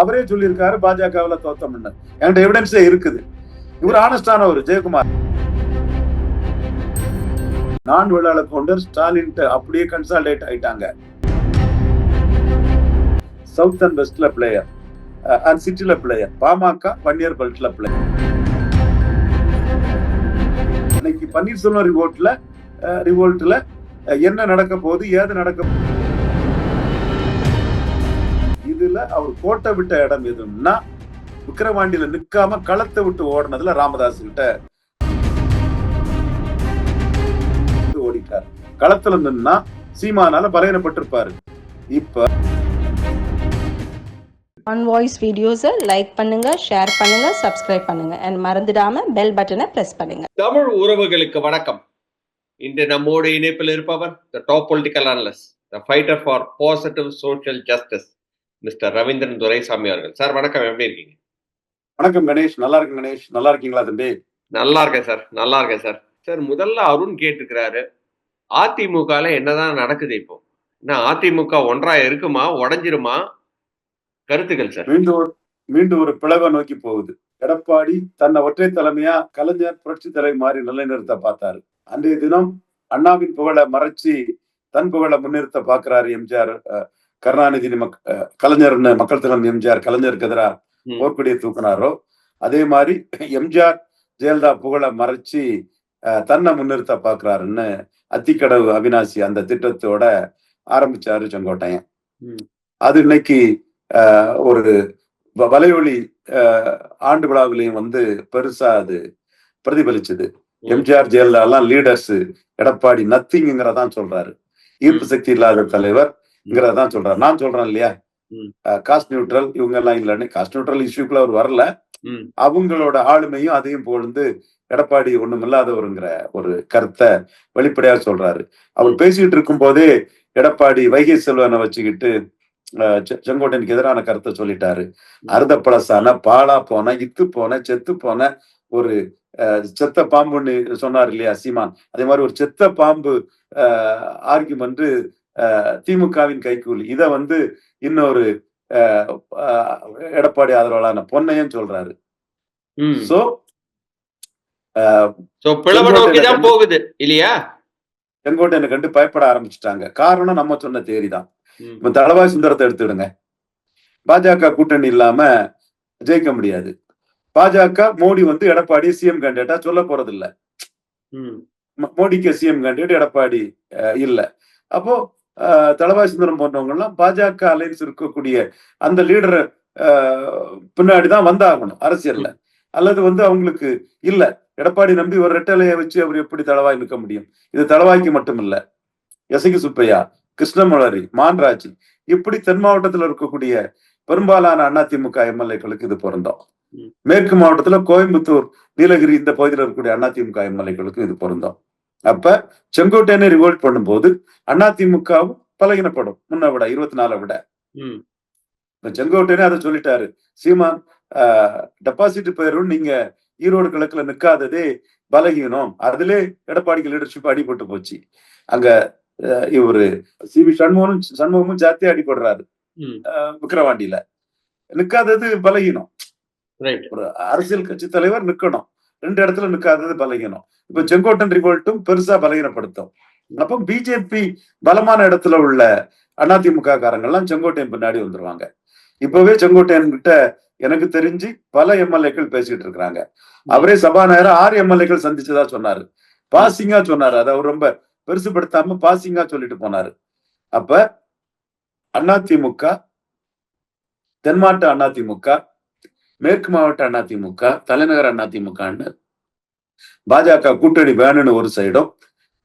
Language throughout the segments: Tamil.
அவரே சொல்லியிருக்காரு பாஜகவில் தோத்தம்னு என்கிட்ட எவிடன்ஸே இருக்குது. இவர் ஆனஸ்டானவர் ஜெயக்குமார். நான் விழால கொண்டு ஸ்டாலின் அப்படியே கன்சால்டேட் ஆயிட்டாங்க. சவுத் அண்ட் வெஸ்ட்ல பிளேயர் அண்ட் சிட்டில பிளேயர் பாமக பன்னியர் பெல்ட்ல பிளேயர் இன்னைக்கு பன்னீர்செல்வம் ரிவோல்ட்ல ரிவோல்ட்ல என்ன நடக்க போகுது ஏது நடக்க போகுது? அவர் கோட்டை விட்ட இடம் எதுன்னா விக்கிரவாண்டியில நிக்காம களத்தை விட்டு ஓடுனதுல ராமதாஸ் கிட்ட ஓடிட்டார். களத்துல நின்னா சீமானால பலையனப்பட்டிருப்பாரு இப்ப ஆன் வாய்ஸ் வீடியோஸை லைக் பண்ணுங்க ஷேர் பண்ணுங்க சப்ஸ்கிரைப் பண்ணுங்க. அண்ட் மறந்துடாம பெல் பட்டனை பிரஸ் பண்ணுங்க. தமிழ் உறவுகளுக்கு வணக்கம். இன்று நம்மோடு இணைப்பில் இருப்பவர் the top political analyst the fighter for positive social justice mister Ravindran Duraisamy அவர்கள். சார் வணக்கம். எப்படி இருக்கீங்க? வணக்கம் கணேஷ். நல்லா இருக்கு கணேஷ். நல்லா இருக்கீங்களா தம்பி? நல்லா இருக்கேன் சார். நல்லா இருக்கேன் சார். சார் முதல்ல அருண் கேட்டுக்கிறாரு அதிமுகல என்னதான் நடக்குது இப்போ? என்ன அதிமுக ஒன்றா இருக்குமா? உடஞ்சிருமா? கருத்துக்கள் சார். மீண்டும் ஒரு மீண்டும் ஒரு பிளவை நோக்கி போகுது. எடப்பாடி தன்னை ஒற்றை தலைமையா கலைஞர் புரட்சி தலைவி மாறி நிலைநிறுத்த பார்த்தாரு. அன்றைய தினம் அண்ணாவின் புகழை மறைச்சு தன் புகழை முன்னிறுத்த பார்க்கிறாரு எம்ஜிஆர். கருணாநிதி மக் கலைஞர்னு மக்கள் தினம் எம்ஜிஆர் கலைஞருக்கு எதிராக. போர்க்கொடியை தூக்குனாரோ அதே மாதிரி எம்ஜிஆர் ஜெயலலிதா புகழை மறைச்சு தன்னை முன்னிறுத்த பார்க்கிறாருன்னு அத்திக்கடவு அவினாசி அந்த திட்டத்தோட ஆரம்பிச்சாரு செங்கோட்டையன். அது இன்னைக்கு ஒரு வலையொலி ஆண்டு விழாவிலையும் வந்து பெருசா அது பிரதிபலிச்சது. எம்ஜிஆர் ஜெயலலிதா எல்லாம் லீடர்ஸ் எடப்பாடி நத்திங்கிறதான் சொல்றாரு. ஈர்ப்பு சக்தி இல்லாத தலைவர்ங்கிறதான் சொல்றாரு. நான் சொல்றேன் இல்லையா. காஸ்ட் நியூட்ரல் இவங்க எல்லாம் இல்லைன்னு காஸ்ட் நியூட்ரல் இஷ்யூக்குள்ள அவர் வரல. அவங்களோட ஆளுமையும் அதையும் புகழ்ந்து எடப்பாடி ஒண்ணுமில்லாதவருங்கிற ஒரு கருத்தை வெளிப்படையா சொல்றாரு. அவர் பேசிட்டு இருக்கும் போதே எடப்பாடி வைகை செல்வனை வச்சுக்கிட்டு அஹ், செ- செங்கோட்டையனுக்கு எதிரான கருத்தை சொல்லிட்டாரு. அறுத பழசான பாலா போன இத்து போன செத்து போன ஒரு அஹ், செத்த பாம்புன்னு சொன்னார் இல்லையா சீமான்? அதே மாதிரி ஒரு செத்த பாம்பு ஆர்குமெண்ட் திமுகவின் கைக்கூலி இத வந்து இன்னொரு எடப்பாடி ஆதரவாளரான பொன்னையன் சொல்றாரு. சோ போகுது இல்லையா? செங்கோட்டையனை கண்டு பயப்பட ஆரம்பிச்சுட்டாங்க. காரணம் நம்ம சொன்ன தேதி தான். ம். இப்ப தளவாய் சுந்தரத்தை எடுத்துடுங்க. பாஜக கூட்டணி இல்லாம ஜெயிக்க முடியாது. பாஜக மோடி வந்து எடப்பாடி சிஎம் கேண்டிடேட்டா சொல்ல போறது இல்ல மோடிக்கு சிஎம் கேண்டிடேட் எடப்பாடி இல்ல. அப்போ அஹ், தளவாய் சுந்தரம் போன்றவங்க எல்லாம் பாஜக அலைன்ஸ் இருக்கக்கூடிய அந்த லீடரை பின்னாடிதான் வந்தாகணும் அரசியல்ல. அல்லது வந்து அவங்களுக்கு இல்ல எடப்பாடி நம்பி ஒரு ரெட்டலையை வச்சு அவர் எப்படி தளவாய் நிற்க முடியும்? இது தளவாய்க்கு மட்டும் இல்ல எசகி சுப்பையா கிருஷ்ணமுரளி மான்ராஜ் இப்படி தென் மாவட்டத்தில் இருக்கக்கூடிய பெரும்பாலான அதிமுக எம்எல்ஏக்களுக்கு இது பொருந்தோம். மேற்கு மாவட்டத்துல கோயம்புத்தூர் நீலகிரி இந்த பகுதியில் இருக்கக்கூடிய அதிமுக எம்எல்ஏக்களுக்கு இது பொருந்தோம். அப்ப செங்கோட்டையனை ரிவோல்ட் பண்ணும்போது அதிமுகவும் பலகினப்படும். முன்ன விட இருபத்தி நாலை விட. இப்ப செங்கோட்டையனே அதை சொல்லிட்டாரு. சீமான் டெபாசிட் பெயரும் நீங்க ஈரோடு கிழக்குல நிக்காததே பலகீனம். அதிலே எடப்பாடிக்கு லீடர்ஷிப் அடிபட்டு போச்சு. அங்க இவரு சி வி சண்முகமும் சண்முகமும் ஜாத்தியா அடிபடுறாரு. விக்கிரவாண்டியில. நிக்காதது பலகீனம். ஒரு அரசியல் கட்சி தலைவர் நிக்கணும். ரெண்டு இடத்துல நிற்காதது பலகீனம். இப்ப செங்கோட்டன் ரிவோல்ட்டும் பெருசா பலகீனப்படுத்தும். அப்ப பிஜேபி பலமான இடத்துல உள்ள அதிமுக காரங்கள்லாம் செங்கோட்டையன் பின்னாடி வந்துருவாங்க. இப்பவே செங்கோட்டையன் கிட்ட எனக்கு தெரிஞ்சு பல எம்எல்ஏக்கள் பேசிட்டு இருக்கிறாங்க. அவரே சபாநாயகர் ஆறு எம்எல்ஏக்கள் சந்திச்சதா சொன்னாரு. பாசிங்கா சொன்னாரு. அதை அவர் ரொம்ப பெருசுபடுத்தாம பாசிங்கா சொல்லிட்டு போனாரு. அப்ப அதிமுக தென்மாட்டு அதிமுக மேற்கு மாவட்ட அதிமுக தலைநகர் அதிமுகன்னு பாஜக கூட்டணி வேணும்னு ஒரு சைடும்.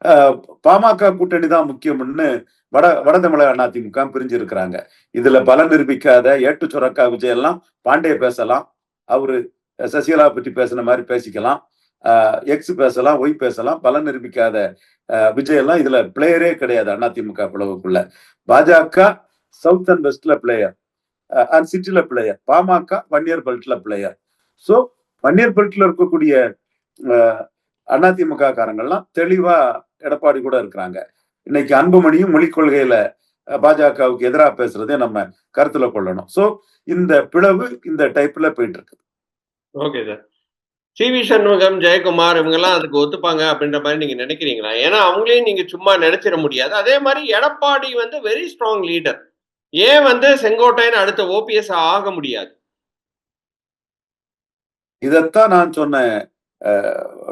ஆஹ், பாமக கூட்டணி தான் முக்கியம்னு வட வட தமிழக அதிமுக பிரிஞ்சு இருக்கிறாங்க இதுல பல நிரூபிக்காத ஏட்டு சுரக்கா விஜய் எல்லாம் பாண்டிய பேசலாம். அவரு சசிகலா பற்றி பேசின மாதிரி பேசிக்கலாம். எக்ஸ் பேசலாம் ஒய் பேசலாம் பல நிரூபிக்காத ஆஹ், விஜய் எல்லாம் இதுல பிளேயரே கிடையாது அதிமுக பிளவுக்குள்ள பாஜக சவுத் அண்ட் வெஸ்ட்ல பிளேயர் அண்ட் சிட்டில பிளேயர் பாமக வன்னியர் பெல்ட்ல பிளேயர் ஸோ வன்னியர் பெல்ட்ல இருக்கக்கூடிய அதிமுக காரங்கள்லாம் தெளிவா எடப்பாடி கூட இருக்கிறாங்க. இன்னைக்கு அன்புமணியும் மொழிக் கொள்கையில பாஜகவுக்கு எதிராக பேசுறதே நம்ம கருத்துல கொள்ளணும். ஸோ இந்த பிளவு இந்த டைப்ல போயிட்டு இருக்கு okay sir C V Shanmugam Jayakumar இவங்கெல்லாம் அதுக்கு ஒத்துப்பாங்க அப்படின்ற மாதிரி நீங்க நினைக்கிறீங்களா? ஏன்னா அவங்களையும் நீங்க சும்மா நினைச்சிட முடியாது. அதே மாதிரி எடப்பாடி வந்து வெரி ஸ்ட்ராங் லீடர் ஏன் வந்து செங்கோட்டையன் அடுத்த ஓபிஎஸ் ஆக முடியாது? இதைத்தான் நான் சொன்னேன்.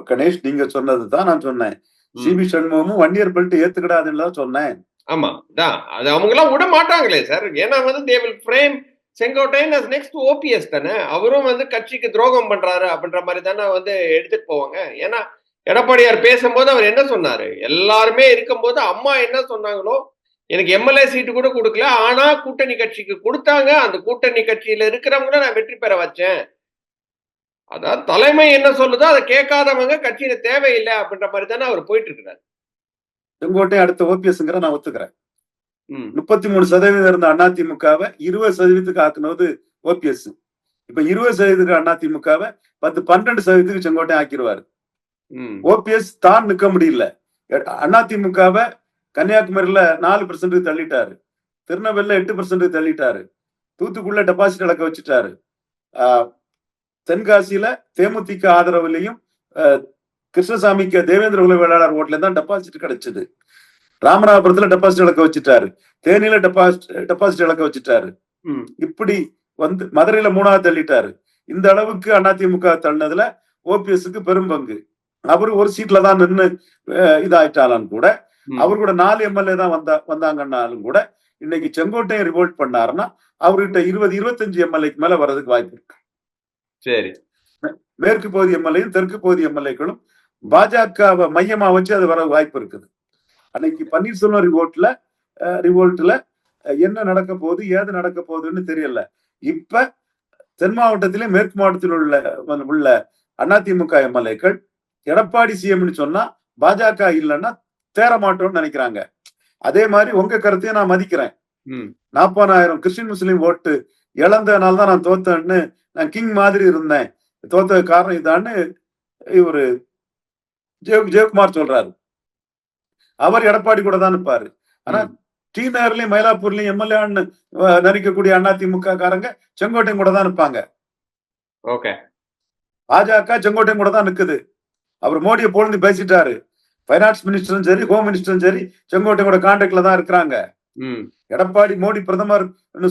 கணேஷ் நீங்க சொன்னது தான் நான் சொன்னேன். சிபி சண்முகமும் ஒன் இயர் பெல்ட் ஏத்துக்கிடாதுன்னு தான் சொன்னேன். ஆமா தான் அது அவங்க எல்லாம் விட மாட்டாங்களே சார் ஏன்னா வந்து they will frame Sengottaiyan as next OPS தானே. அவரும் வந்து கட்சிக்கு துரோகம் பண்றாரு அப்படின்ற மாதிரி தானே வந்து எடுத்துட்டு போவாங்க. ஏன்னா எடப்பாடியார் பேசும்போது அவர் என்ன சொன்னாரு? எல்லாருமே இருக்கும்போது அம்மா என்ன சொன்னாங்களோ எனக்கு எம்எல்ஏ சீட்டு கூட கொடுக்கல. ஆனா கூட்டணி கட்சிக்கு கொடுத்தாங்க. அந்த கூட்டணி கட்சியில இருக்கிறவங்கள நான் வெற்றி பெற வச்சேன். அதாவது தலைமை என்ன சொல்லுதோ அதை கேட்காதவங்க கட்சியில தேவையில்லை அப்படின்ற மாதிரி தானே அவர் போயிட்டு இருக்கிறாரு செங்கோட்டை அடுத்த ஓபிஎஸ்ங்கிற நான் ஒத்துக்கிறேன். முப்பத்தி மூணு சதவீதம் இருந்த அதிமுகவை இருபது சதவீதத்துக்கு ஆக்குனது ஓபிஎஸ். இப்ப இருபது சதவீதத்துக்கு அதிமுகவை பத்து பன்னெண்டு சதவீதத்துக்கு செங்கோட்டை ஆக்கிடுவாரு ஓபிஎஸ் தான் நிக்க முடியல. அதிமுகவை கன்னியாகுமரியில நாலு பெர்சென்ட் தள்ளிட்டாரு. திருநெல்வேலியில எட்டு பெர்சென்ட் தள்ளிட்டாரு. தூத்துக்குள்ள டெபாசிட் இழக்க வச்சுட்டாரு. தென்காசியில தேமுதிக ஆதரவுலையும் கிருஷ்ணசாமிக்கு தேவேந்திர குல வேளாளர் ஓட்ல தான் டெபாசிட் கிடைச்சது. ராமநாதபுரத்துல டெபாசிட் இழக்க வச்சுட்டாரு. தேனியில டெபாசிட் டெபாசிட் இழக்க வச்சுட்டாரு. ம். இப்படி வந்து மதுரையில மூணாவது தள்ளிட்டாரு. இந்த அளவுக்கு அதிமுக தள்ளினதுல ஓபிஎஸ்க்கு பெரும் பங்கு. அவரு ஒரு சீட்ல தான் நின்று இதாயிட்டாலும் கூட. அவர் கூட நாலு எம்எல்ஏ தான் வந்தா வந்தாங்கன்னாலும் கூட இன்னைக்கு செங்கோட்டையன் ரிவோல்ட் பண்ணாருன்னா அவர்கிட்ட இருபது இருபத்தஞ்சு எம்எல்ஏக்கு மேல வர்றதுக்கு வாய்ப்பு இருக்கு. சரி. மேற்கு பகுதி எம்எல்ஏயும் தெற்கு பகுதி எம்எல்ஏக்களும் பாஜகவை மையமா வச்சு அது வர வாய்ப்பு இருக்குது. அன்னைக்கு பன்னீர்செல்வம் ரிவோல்ட்ல ரிவோல்ட்ல என்ன நடக்க போகுது ஏது நடக்க போகுதுன்னு தெரியல. இப்ப தென் மாவட்டத்திலே மேற்கு மாவட்டத்தில் உள்ள உள்ள அதிமுக எம்எல்ஏக்கள் எடப்பாடி சிஎம்னு சொன்னா பாஜக இல்லைன்னா தேர மாட்டோம்னு நினைக்கிறாங்க. அதே மாதிரி உங்க கருத்தையும் நான் மதிக்கிறேன். நாற்பதாயிரம் கிறிஸ்டின் முஸ்லீம் ஓட்டு இழந்ததுனால தான் நான் தோத்தேன்னு நான் கிங் மாதிரி இருந்தேன். தோத்த காரணம் இதான்னு இவரு ஜெய ஜெயக்குமார் சொல்றாரு. அவர் எடப்பாடி கூட தான் நிற்பாரு ஆனா. டி நகர்லயும் மயிலாப்பூர்லயும் எம்எல்ஏன்னு நடிக்கக்கூடிய அதிமுக காரங்க செங்கோட்டையன் கூட தான் நிற்பாங்க. ஓகே. பாஜக செங்கோட்டையன் கூட தான் நிக்குது. அவர் மோடியை பொழுது பேசிட்டாரு. பைனான்ஸ் மினிஸ்டரும் சரி ஹோம் மினிஸ்டரும் சரி செங்கோட்டையன் கூட கான்டாக்ட்ல தான் இருக்கிறாங்க. எடப்பாடி மோடி பிரதமர்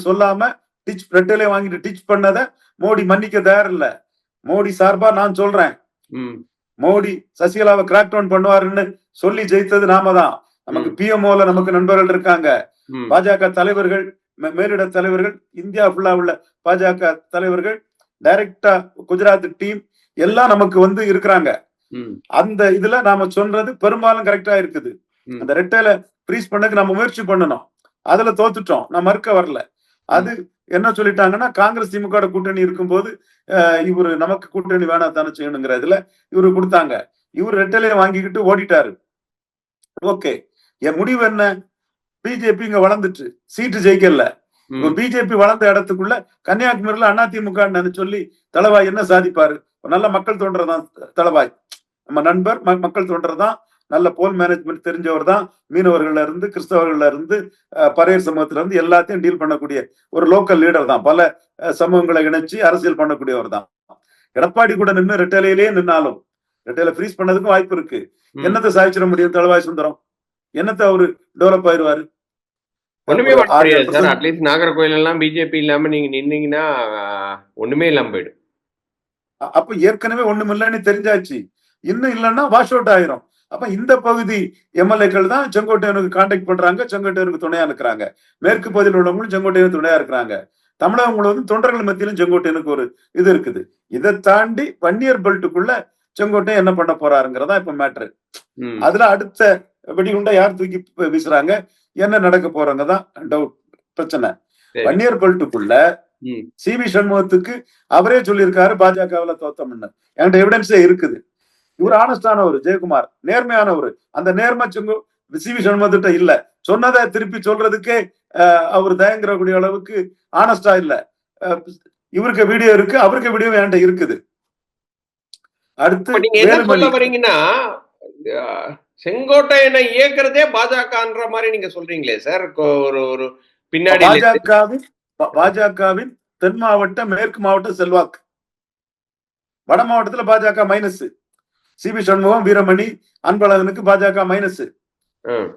சொல்லாம டிச் ரெட்டலே வாங்கிட்டு டிச் பண்ணத மோடி மன்னிக்க தயார் இல்ல. மோடி சார்பா நான் சொல்றேன். மோடி சசிகலாவை கிராக் டவுன் பண்ணுவாருன்னு சொல்லி ஜெயித்தது நாம தான். நமக்கு பிஎம்ஓல நமக்கு நண்பர்கள் இருக்காங்க. பாஜக தலைவர்கள் மேலிட தலைவர்கள் இந்தியா ஃபுல்லா உள்ள பாஜக தலைவர்கள் டைரக்டா குஜராத் டீம் எல்லாம் நமக்கு வந்து இருக்கிறாங்க. அந்த இதுல நாம சொல்றது பெரும்பாலும் கரெக்டா இருக்குது. அந்த ரெட்டையில ஃப்ரீஸ் பண்ணதுக்கு நம்ம முயற்சி பண்ணணும். அதுல தோத்துட்டோம். நான் மறுக்க வரல. அது என்ன சொல்லிட்டாங்கன்னா காங்கிரஸ் திமுக கூட்டணி இருக்கும்போது இவரு நமக்கு கூட்டணி வேணா தானே செய்யணுங்கிற இதுல இவரு கொடுத்தாங்க. இவர் ரெட்டலையை வாங்கிக்கிட்டு ஓடிட்டாரு. ஓகே. என் முடிவு என்ன? பிஜேபி இங்க வளர்ந்துட்டு சீட்டு ஜெயிக்கல. பிஜேபி வளர்ந்த இடத்துக்குள்ள கன்னியாகுமரியில அதிமுக சொல்லி தளவாய் என்ன சாதிப்பாரு? நல்ல மக்கள் தோன்றர் தான் தளவாய். நம்ம நண்பர் மக்கள் தோன்றர் தான் நல்ல போல் மேனேஜ்மெண்ட் தெரிஞ்சவர் தான் மீனவர்கள்ல இருந்து கிறிஸ்தவர்கள்ல இருந்து பறையர் சமூகத்துல இருந்து எல்லாத்தையும் டீல் பண்ணக்கூடிய ஒரு லோக்கல் லீடர் தான். பல சமூகங்களை இணைச்சு அரசியல் பண்ணக்கூடியவர் தான். எடப்பாடி கூட நின்று ரெட்டலையிலேயே நின்னாலும் ரெட்டையில ஃப்ரீஸ் பண்ணதுக்கும் வாய்ப்பு இருக்கு. என்னத்தை சாதிச்சிட முடியும் தளவாய் சுந்தரம்? என்னத்தை அவரு டெவலப் ஆயிருவாரு? ஒண்ணுமே அட்லீஸ்ட் நாகர்கோயில் எல்லாம் பிஜேபி இல்லாம நீங்க நின்னீங்கன்னா ஒண்ணுமே இல்லாம போயிடும். அப்ப ஏற்கனவே ஒண்ணும் இல்லைன்னு தெரிஞ்சாச்சு. இன்னும் இல்லைன்னா வாஷ் அவுட் ஆயிரும். அப்ப இந்த பகுதி எம்எல்ஏக்கள் தான் செங்கோட்டையனுக்கு கான்டாக்ட் பண்றாங்க செங்கோட்டையனுக்கு துணையா இருக்கிறாங்க மேற்கு பகுதியில் உள்ளவங்களும் செங்கோட்டையனுக்கு துணையா இருக்கிறாங்க. தமிழகம் முழுவதும் தொண்டர்கள் மத்தியிலும் செங்கோட்டையனுக்கு ஒரு இது இருக்குது. இதை தாண்டி வன்னியர் பெல்ட்டுக்குள்ள செங்கோட்டையன் என்ன பண்ண போறாருங்கிறதா இப்ப மேட்ரு. அதுல அடுத்த வெடிகுண்டா யார் தூக்கி வீசுறாங்க? என்ன நடக்க போறாங்க தான் டவுட் பிரச்சனை. வன்னியர் பெல்ட்டுக்குள்ள. சி வி சண்முகத்துக்கு அவரே சொல்லியிருக்காரு பாஜகவுல தோத்தம்னு. என்கிட்ட எவிடன்ஸே இருக்குது. இவர் ஆனஸ்டானவர் ஜெயக்குமார். நேர்மையானவர். அந்த நேர்மை செங்கு சி வி சண்முகத்திட்ட இல்ல. சொன்னதை திருப்பி சொல்றதுக்கே அவர் தயங்குறக்கூடிய அளவுக்கு ஆனஸ்டா இல்ல. இவருக்கு வீடியோ இருக்கு அவருக்கு வீடியோ என்கிட்ட இருக்குது. அடுத்து நீங்க என்ன சொல்ல வரீங்கன்னா செங்கோட்டையனை இயக்குறதே பாஜகன்ற மாதிரி நீங்க சொல்றீங்களே சார்? ஒரு ஒரு பின்னாடி பாஜகவின் பாஜகவின் தென் மாவட்ட மேற்கு மாவட்ட செல்வாக்கு வட மாவட்டத்துல பாஜக மைனஸ் சிபி சண்முகம் வீரமணி அன்பழகனுக்கு பாஜக மைனஸ்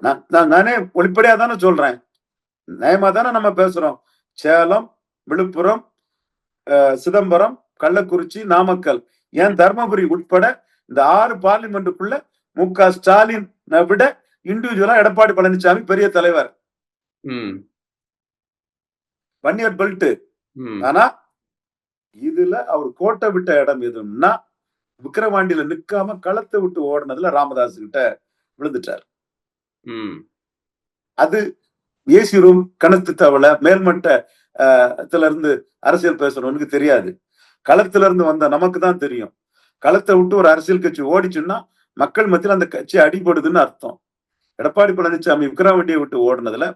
நான் வெளிப்படையா தானே சொல்றேன். நயமா தானே நம்ம பேசுறோம். சேலம் விழுப்புரம் சிதம்பரம் கள்ளக்குறிச்சி நாமக்கல். ஏன் தர்மபுரி உட்பட இந்த ஆறு பார்லிமெண்ட்டுக்குள்ள மு க ஸ்டாலின் விட இண்டிவிஜுவலா எடப்பாடி பழனிசாமி பெரிய தலைவர். வன்னியர் பெல்ட் ஆனா இதுல அவர் கோட்டை விட்ட இடம் எதுன்னா விக்கிரவாண்டியில நிக்காம களத்தை விட்டு ஓடுனதுல ராமதாஸ் கிட்ட விழுந்துட்டார். அது ஏசி ரூம் கணத்து தவளை மேல்மட்ட ஆஹ், த்துல இருந்து அரசியல் பேசுறவனுக்கு தெரியாது. களத்துல இருந்து வந்த நமக்கு தான் தெரியும். களத்தை விட்டு ஒரு அரசியல் கட்சி ஓடிச்சுன்னா மக்கள் மத்தியில் அந்த கட்சி அடிபடுதுன்னு அர்த்தம். எடப்பாடி பழனிசாமி விக்கிரவாண்டியை விட்டு ஓடுனதுல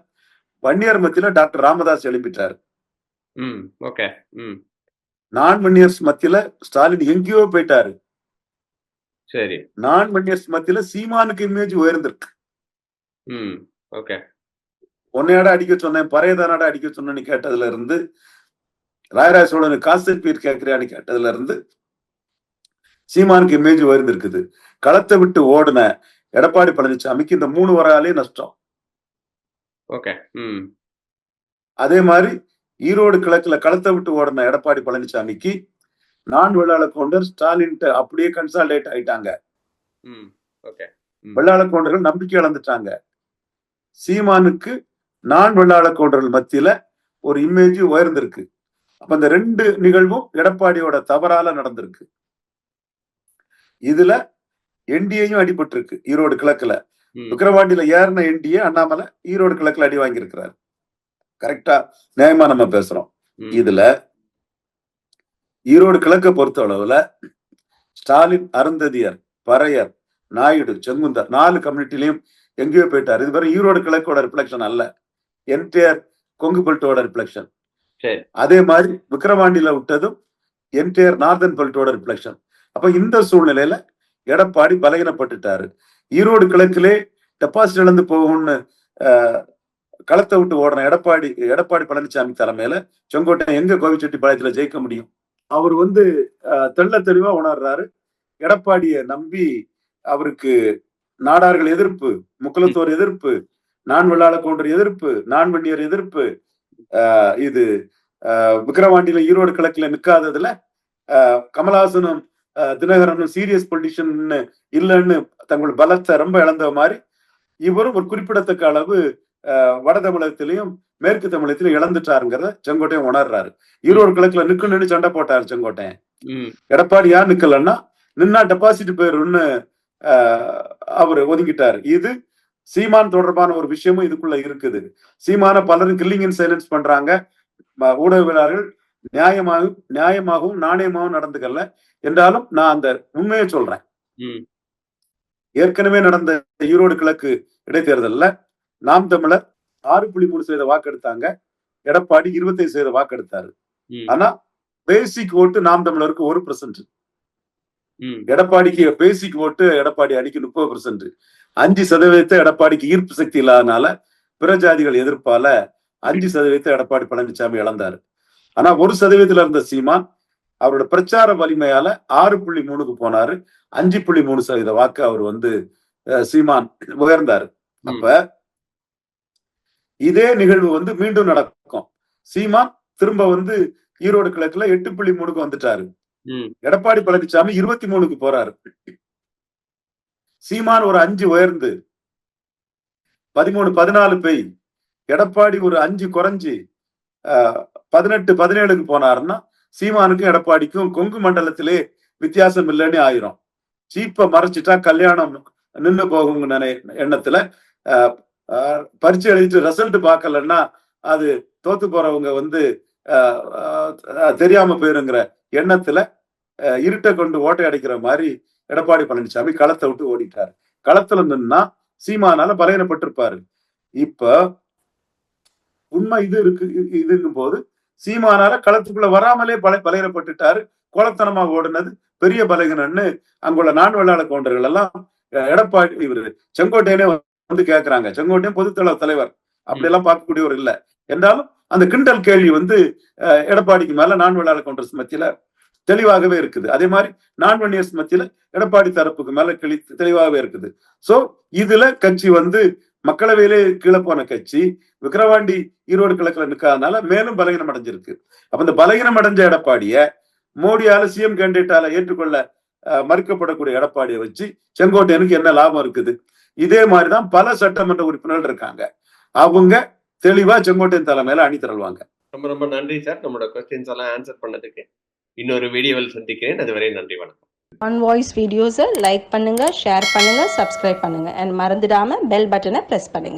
வன்னியர் மத்தியில டாக்டர் ராமதாஸ் எழுப்பிட்டார். நான் வன்னியர்ஸ் மத்தியில ஸ்டாலின் எங்கேயோ போயிட்டாரு. சரி. நான் வன்னியர்ஸ் மத்தியில சீமானுக்கு இமேஜ் உயர்ந்திருக்கு. உன்னையாட அடிக்க சொன்னேன் பறையதானாட அடிக்க சொன்னேன்னு கேட்டதுல இருந்து ராயராஜ சோழனுக்கு காசு பீர் கேட்கிறியான்னு கேட்டதுல இருந்து சீமானுக்கு இமேஜ் உயர்ந்திருக்குது. களத்தை விட்டு ஓடுன எடப்பாடி பழனிசாமிக்கு இந்த மூணு வராலே நஷ்டம். ஓகே ம், அதே மாதிரி ஈரோடு கிழக்குல களத்தை விட்டு ஓடின எடப்பாடி பழனிசாமிக்கு நான் வெள்ளாள கவுண்டர் ஸ்டாலின் அப்படியே கன்சால்டேட் ஆயிட்டாங்க. ம், ஓகே வெள்ளாள கவுண்டர்கள் நம்பிக்கை இழந்துட்டாங்க. சீமானுக்கு நான் வெள்ளாள கவுண்டர்கள் மத்தியில ஒரு இமேஜ் உயர்ந்திருக்கு. அப்ப இந்த ரெண்டு நிகழ்வும் எடப்பாடியோட தவறால நடந்திருக்கு. இதுல என்டிஏயும் அடிபட்டிருக்கு ஈரோடு கிழக்குல. விக்கிரவாண்டியில ஏறின என்டிஏ அண்ணாமலை ஈரோடு கிழக்குல அடி வாங்கியிருக்கிறார். கரெக்டா நியாயமா நம்ம பேசுறோம். இதுல ஈரோடு கிழக்க பொறுத்த அளவுல ஸ்டாலின் அருந்ததியர் பறையர் நாயுடு செங்குந்தர் நாலு கம்யூனிட்டிலையும் எங்கேயோ போயிட்டார். இது வெறும் ஈரோடு கிழக்கோட ரிஃப்ளெக்ஷன் அல்ல. என்டிஆர் கொங்கு பெல்ட்டோட ரிஃப்ளெக்ஷன் அதே மாதிரி விக்கிரவாண்டியில விட்டதும் என்டிஆர் நார்தன் பெல்ட்டோட ரிஃப்ளெக்ஷன் அப்ப இந்த சூழ்நிலையில எடப்பாடி பலகீனப்பட்டுட்டாரு. ஈரோடு கிழக்கிலே டெபாசிட் இழந்து போகும்னு ஆஹ், களத்தை விட்டு ஓடுற எடப்பாடி எடப்பாடி பழனிசாமி தலைமையில செங்கோட்டை எங்க கோவிச்செட்டி பாளையத்துல ஜெயிக்க முடியும்? அவர் வந்து ஆஹ், தெள்ள தெளிவா உணர்றாரு. எடப்பாடியை நம்பி அவருக்கு நாடார்கள் எதிர்ப்பு முக்குலத்தோர் எதிர்ப்பு நான் வெள்ளாள கவுண்டர் எதிர்ப்பு நான் வன்னியர் எதிர்ப்பு ஆஹ், இது ஆஹ், விக்கிரவாண்டியில ஈரோடு கிழக்குல நிக்காததுல ஆஹ், கமலஹாசனும் தினகரனும் சீரியஸ் பொலிட்டிஷன் இல்லைன்னு தங்கள் பலத்தை ரொம்ப இழந்த மாதிரி இவரும் ஒரு குறிப்பிடத்தக்க அளவு வட தமிழகத்திலையும் மேற்கு தமிழகத்திலும் இழந்துட்டாருங்கிறத செங்கோட்டையன் உணர்றாரு. ஈரோடு கிழக்குல நிக்கணும்னு சண்டை போட்டாரு செங்கோட்டையன். எடப்பாடி ஏன் நிக்கலன்னா நின்னா டெபாசிட் போயிரும்னு ஆஹ், அவர் ஒதுங்கிட்டாரு இது சீமான் தொடர்பான ஒரு விஷயமும் இதுக்குள்ள இருக்குது. சீமான பலரும் கில்லிங் இன் சைலன்ஸ் பண்றாங்க. ஊடகவியலாளர்கள் நியாயமாகவும் நியாயமாகவும் நாணயமாகவும் நடந்துக்கல என்றாலும் நான் அந்த உண்மையை சொல்றேன். ஏற்கனவே நடந்த ஈரோடு கிழக்கு இடைத்தேர்தல்ல நாம் தமிழர் ஆறு புள்ளி மூணு சதவீத வாக்கெடுத்தாங்க எடப்பாடி இருபத்தைந்து சதவீத வாக்கெடுத்தாரு ஆனா பேசிக் ஓட்டு நாம் தமிழருக்கு ஒரு பெர்சன்ட் எடப்பாடிக்கு பேசிக் ஓட்டு எடப்பாடி அணிக்கு முப்பது பெர்சன்ட் அஞ்சு சதவீதத்தை எடப்பாடிக்கு ஈர்ப்பு சக்தி இல்லாதனால பிற ஜாதிகள் எதிர்ப்பால அஞ்சு சதவீதத்தை எடப்பாடி பழனிசாமி இழந்தாரு. ஆனா ஒரு சதவீதத்துல இருந்த சீமான் அவரோட பிரச்சார வலிமையால ஆறு புள்ளி மூணுக்கு போனாரு. அஞ்சு புள்ளி மூணு சதவீத வாக்கு அவர் வந்து சீமான் உயர்ந்தாரு. அப்ப இதே நிகழ்வு வந்து மீண்டும் நடக்கும். சீமான் திரும்ப வந்து ஈரோடு கிழக்குல எட்டு புள்ளி மூணுக்கு வந்துட்டாரு. எடப்பாடி பழனிசாமி இருபத்தி மூணுக்கு போறாரு. சீமான் ஒரு அஞ்சு உயர்ந்து பதிமூணு பதினாலு பெய். எடப்பாடி ஒரு அஞ்சு குறைஞ்சு பதினெட்டு பதினேழுக்கு போனாருன்னா சீமானுக்கும் எடப்பாடிக்கும் கொங்கு மண்டலத்திலே வித்தியாசம் இல்லைன்னு ஆயிரும். சீப்பை மறைச்சிட்டா கல்யாணம் நின்னு போகுங்க நினை எண்ணத்துல பரிச்சை எழுதிட்டு ரிசல்ட் பார்க்கலன்னா அது தோத்து போறவங்க வந்து ஆஹ், தெரியாம போயிருங்கிற எண்ணத்துல இருட்டை கொண்டு ஓட்டை அடைக்கிற மாதிரி எடப்பாடி பழனிசாமி களத்தை விட்டு ஓடிட்டாரு. களத்துல நின்னா சீமானால பலகீனப்பட்டிருப்பாரு. இப்ப உண்மை இது இருக்கு இதுங்கும் போது சீமானால களத்துக்குள்ள வராமலே பல பலையனப்பட்டுட்டாரு கோலத்தனமா ஓடுனது பெரிய பலகீனன்னு அங்குள்ள நான் வெள்ளாள கவுண்டர்கள் எல்லாம் எடப்பாடி இவர் செங்கோட்டையனே வந்து கேக்குறாங்க. செங்கோட்டையன் பொதுத்தள தலைவர். அப்படியெல்லாம் பார்க்கக்கூடியவர் இல்ல. என்றாலும் அந்த கிண்டல் கேள்வி வந்து எடப்பாடிக்கு மேல நான் வேளாளர் காங்கிரஸ் மத்தியில தெளிவாகவே இருக்குது. அதே மாதிரி நான் வன்னியர்ஸ் மத்தியில எடப்பாடி தரப்புக்கு மேல தெளிவாகவே இருக்குது. சோ இதுல கட்சி வந்து மக்களவையிலே கீழே போன கட்சி விக்கிரவாண்டி ஈரோடு கிழக்குல நிற்காதனால மேலும் பலகீனம் அடைஞ்சிருக்கு அப்ப இந்த பலகீனம் அடைஞ்ச எடப்பாடிய மோடியால சிஎம் கேண்டிடேட்டால ஏற்றுக்கொள்ள மறுக்கப்படக்கூடிய எடப்பாடியை வச்சு செங்கோட்டையனுக்கு என்ன லாபம் இருக்குது? இதே மாதிரிதான் பல சட்டமன்ற உறுப்பினர்கள் இருக்காங்க. அவங்க தெளிவா செங்கோட்டையன் தலைமையில அணி திரள்வாங்க. ரொம்ப ரொம்ப நன்றி சார். நம்மளோட கொஸ்டின்ஸ் எல்லாம் ஆன்சர் பண்ணதுக்கு இன்னொரு வீடியோவில் சந்திக்கிறேன். அதுவரை நன்றி வணக்கம். ஆன் வாய்ஸ் வீடியோஸை லைக் பண்ணுங்கள் ஷேர் பண்ணுங்கள் சப்ஸ்கிரைப் பண்ணுங்கள் அண்ட் மறந்துடாமல் பெல் பட்டனை ப்ரெஸ் பண்ணுங்க.